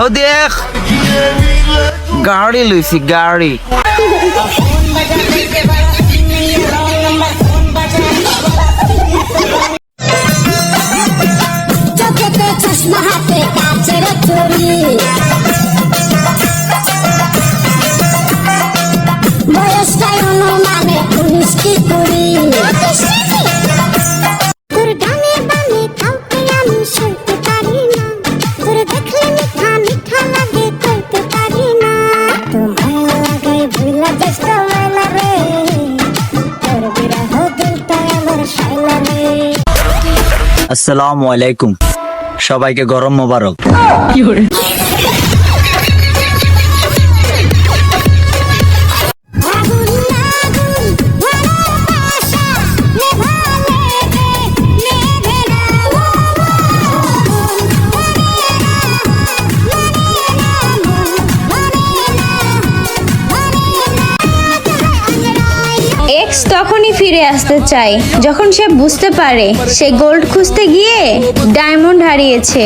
ও দেখ। গাড়ি লইছি গাড়ি। চশমা হাতে চুরি ভুলা যাস মেলা রে। তোর বিরহ দিলটা আমার শাইলা রে। আসসালামু আলাইকুম। সবাইকে গরম মোবারক। তখনই ফিরে আসতে চায় যখন সে বুঝতে পারে সে গোল্ড খুঁজতে গিয়ে ডায়মন্ড হারিয়েছে।